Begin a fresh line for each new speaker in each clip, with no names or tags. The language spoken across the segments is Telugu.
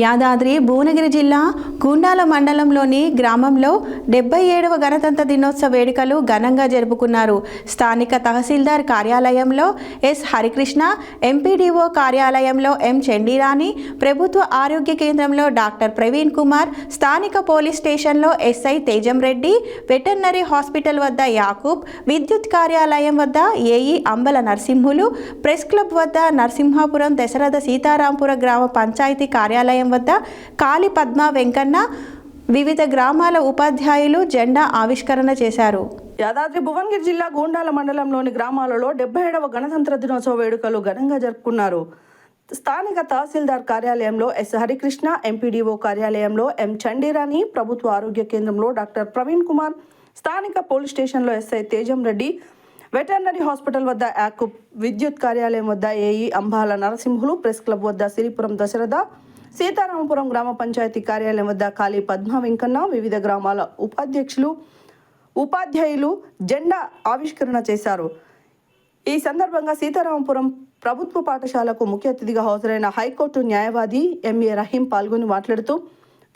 యాదాద్రి భువనగిరి జిల్లా గుండాల మండలంలోని గ్రామంలో డెబ్బై ఏడవ గణతంత్ర దినోత్సవ వేడుకలు ఘనంగా జరుపుకున్నారు. స్థానిక తహసీల్దార్ కార్యాలయంలో ఎస్. హరికృష్ణ ఎంపీడీఓ కార్యాలయంలో ఎం. చండీరాణి ప్రభుత్వ ఆరోగ్య కేంద్రంలో డాక్టర్ ప్రవీణ్ కుమార్ స్థానిక పోలీస్ స్టేషన్లో ఎస్ఐ తేజం రెడ్డి వెటర్నరీ హాస్పిటల్ వద్ద యాకూబ్ విద్యుత్ కార్యాలయం వద్ద A E Ambala Narasimhulu press club వద్ద నరసింహాపురం దశరథ సీతారాంపుర గ్రామ పంచాయతీ కార్యాలయం వద్ద కాళీ పద్మ వెంకన్న వివిధ గ్రామాల ఉపాధ్యాయులు జెండా ఆవిష్కరణ చేశారు.
యాదాద్రి భువనగిరి జిల్లా గూండాల మండలంలోని గ్రామాలలో డెబ్బై ఏడవ గణతంత్ర దినోత్సవ వేడుకలు ఘనంగా జరుపుకున్నారు. స్థానిక తహసీల్దార్ కార్యాలయంలో ఎస్ హరికృష్ణ ఎంపీడీఓ కార్యాలయంలో ఎం చండీరాణి ప్రభుత్వ ఆరోగ్య కేంద్రంలో డాక్టర్ ప్రవీణ్ కుమార్ స్థానిక పోలీస్ స్టేషన్లో ఎస్ఐ తేజం రెడ్డి వెటర్నరీ హాస్పిటల్ వద్ద యాకు విద్యుత్ కార్యాలయం వద్ద A E Ambala Narasimhulu press club వద్ద సిరిపురం దశరథ సీతారామపురం గ్రామ పంచాయతీ కార్యాలయం వద్ద ఖాళీ పద్మ వెంకన్న వివిధ గ్రామాల ఉపాధ్యక్షులు ఉపాధ్యాయులు జెండా ఆవిష్కరణ చేశారు. ఈ సందర్భంగా సీతారామపురం ప్రభుత్వ పాఠశాలకు ముఖ్య అతిథిగా హాజరైన హైకోర్టు న్యాయవాది ఎంఏ రహీం పాల్గొని మాట్లాడుతూ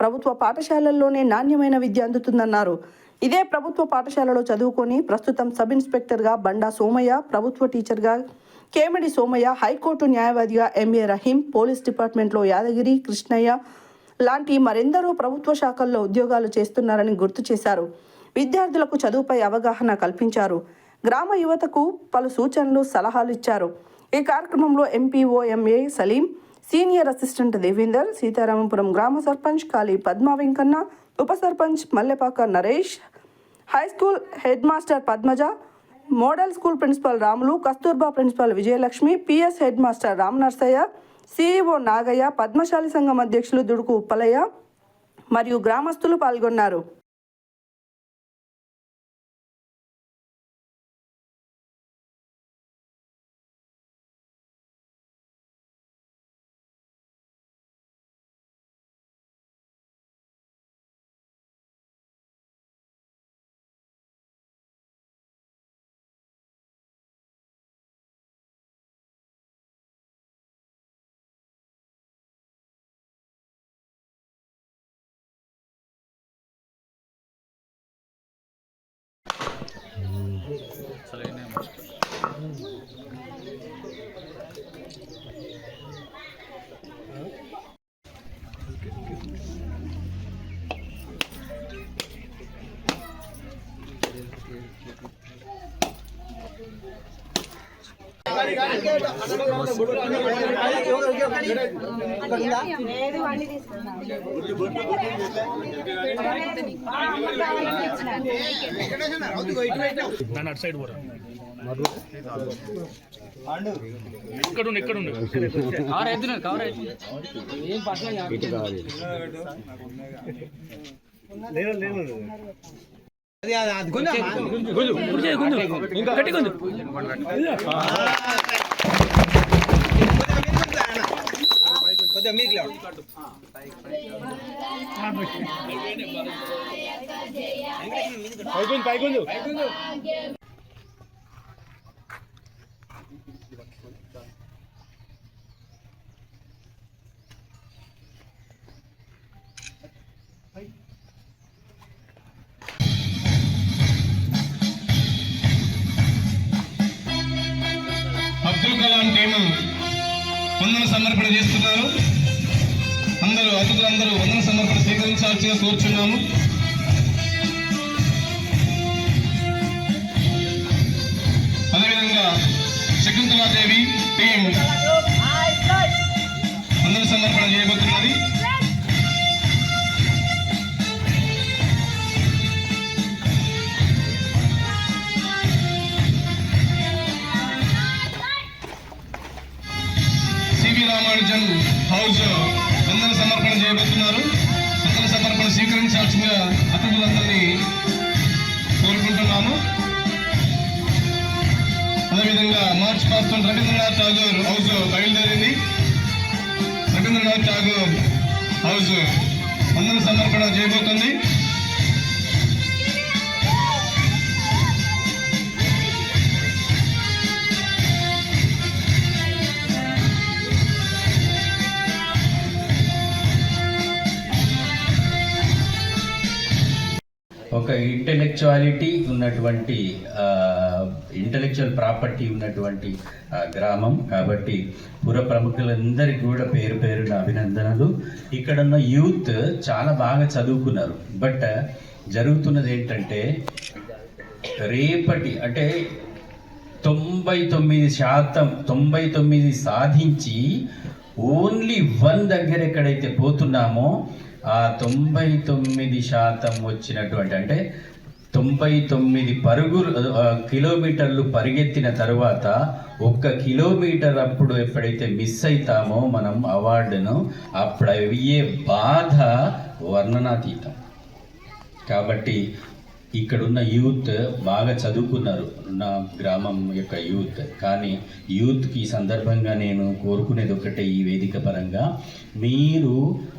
ప్రభుత్వ పాఠశాలల్లోనే నాణ్యమైన విద్య అందుతుందన్నారు. ఇదే ప్రభుత్వ పాఠశాలలో చదువుకొని ప్రస్తుతం సబ్ ఇన్స్పెక్టర్గా బండా సోమయ్య ప్రభుత్వ టీచర్గా కేమిడి సోమయ్య హైకోర్టు న్యాయవాదిగా ఎంఏ రహీం పోలీస్ డిపార్ట్మెంట్లో యాదగిరి కృష్ణయ్య లాంటి మరెందరో ప్రభుత్వ శాఖల్లో ఉద్యోగాలు చేస్తున్నారని గుర్తు చేశారు. విద్యార్థులకు చదువుపై అవగాహన కల్పించారు. గ్రామ యువతకు పలు సూచనలు సలహాలు ఇచ్చారు. ఈ కార్యక్రమంలో M P O M A Salim senior assistant Devender Sitaramapuram గ్రామ సర్పంచ్ కాళీ పద్మా వెంకన్న ఉప sarpanch Mallepaka Naresh high school head master Padmaja model school principal Ramulu Kasturba principal Vijayalakshmi P S head master Ram Narsaiah C E O Nagaiah Padmashali సంఘం అధ్యక్షులు దుడుకు ఉప్పలయ్య మరియు గ్రామస్తులు పాల్గొన్నారు.
అసలైన అటు సైడ్ పోరా ఇక్కడ ఉండు ఇక్కడ ఉండు
కవర్ అవుతున్నాడు కవర్ ఏం పట్ల
గట్టి గుంజు పైకుంది పైకుందు.
అబ్దుల్ కలాం టీము వందన సమర్పణ చేస్తున్నారు. అందరూ అతిథులందరూ వందన సమర్పణ స్వీకరించాల్సిగా కోరుచున్నాము. అదేవిధంగా శకుంతలాదేవి టీం వందన సమర్పణ చేయబోతున్నది. సివి రామానుజన్ హౌస్ సమర్పణ చేపిస్తున్నారు అతని సమర్పణ స్వీకరించాల్సిందిగా అతిథులందరినీ కోరుకుంటున్నాము. అదేవిధంగా మార్చ్ పాస్తం రవీంద్రనాథ్ ఠాగూర్ హౌస్ బయలుదేరింది. రవీంద్రనాథ్ ఠాగూర్ హౌస్ అందరి సమర్పణ చేయబోతుంది.
ఒక ఇంటెలెక్చువాలిటీ ఉన్నటువంటి ఇంటలెక్చువల్ ప్రాపర్టీ ఉన్నటువంటి గ్రామం. కాబట్టి పుర ప్రముఖులందరికీ కూడా పేరు పేరున అభినందనలు. ఇక్కడున్న యూత్ చాలా బాగా చదువుకున్నారు. బట్ జరుగుతున్నది ఏంటంటే రేపటి అంటే తొంభై తొమ్మిది శాతం తొంభై తొమ్మిది సాధించి ఓన్లీ వన్ దగ్గర ఎక్కడైతే పోతున్నామో ఆ తొంభై తొమ్మిది శాతం వచ్చినటువంటి అంటే తొంభై తొమ్మిది పరుగులు కిలోమీటర్లు పరిగెత్తిన తరువాత ఒక్క కిలోమీటర్ అప్పుడు ఎప్పుడైతే మిస్ అవుతామో మనం అవార్డును అప్పుడు అయ్యే బాధ వర్ణనాతీతం. కాబట్టి ఇక్కడున్న యూత్ బాగా చదువుకున్నారు నా గ్రామం యొక్క యూత్. కానీ యూత్కి ఈ సందర్భంగా నేను కోరుకునేది ఒకటే ఈ వేదిక పరంగా. మీరు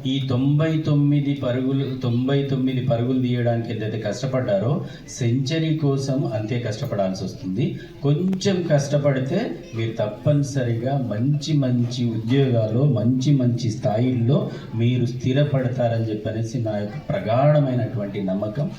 ఈ తొంభై తొమ్మిది పరుగులు తొంభై తొమ్మిది పరుగులు తీయడానికి ఎంతైతే కష్టపడ్డారో సెంచరీ కోసం అంతే కష్టపడాల్సి వస్తుంది. కొంచెం కష్టపడితే మీరు తప్పనిసరిగా మంచి మంచి ఉద్యోగాలు మంచి మంచి స్థాయిల్లో మీరు స్థిరపడతారని చెప్పనేసి నా యొక్క ప్రగాఢమైనటువంటి నమ్మకం.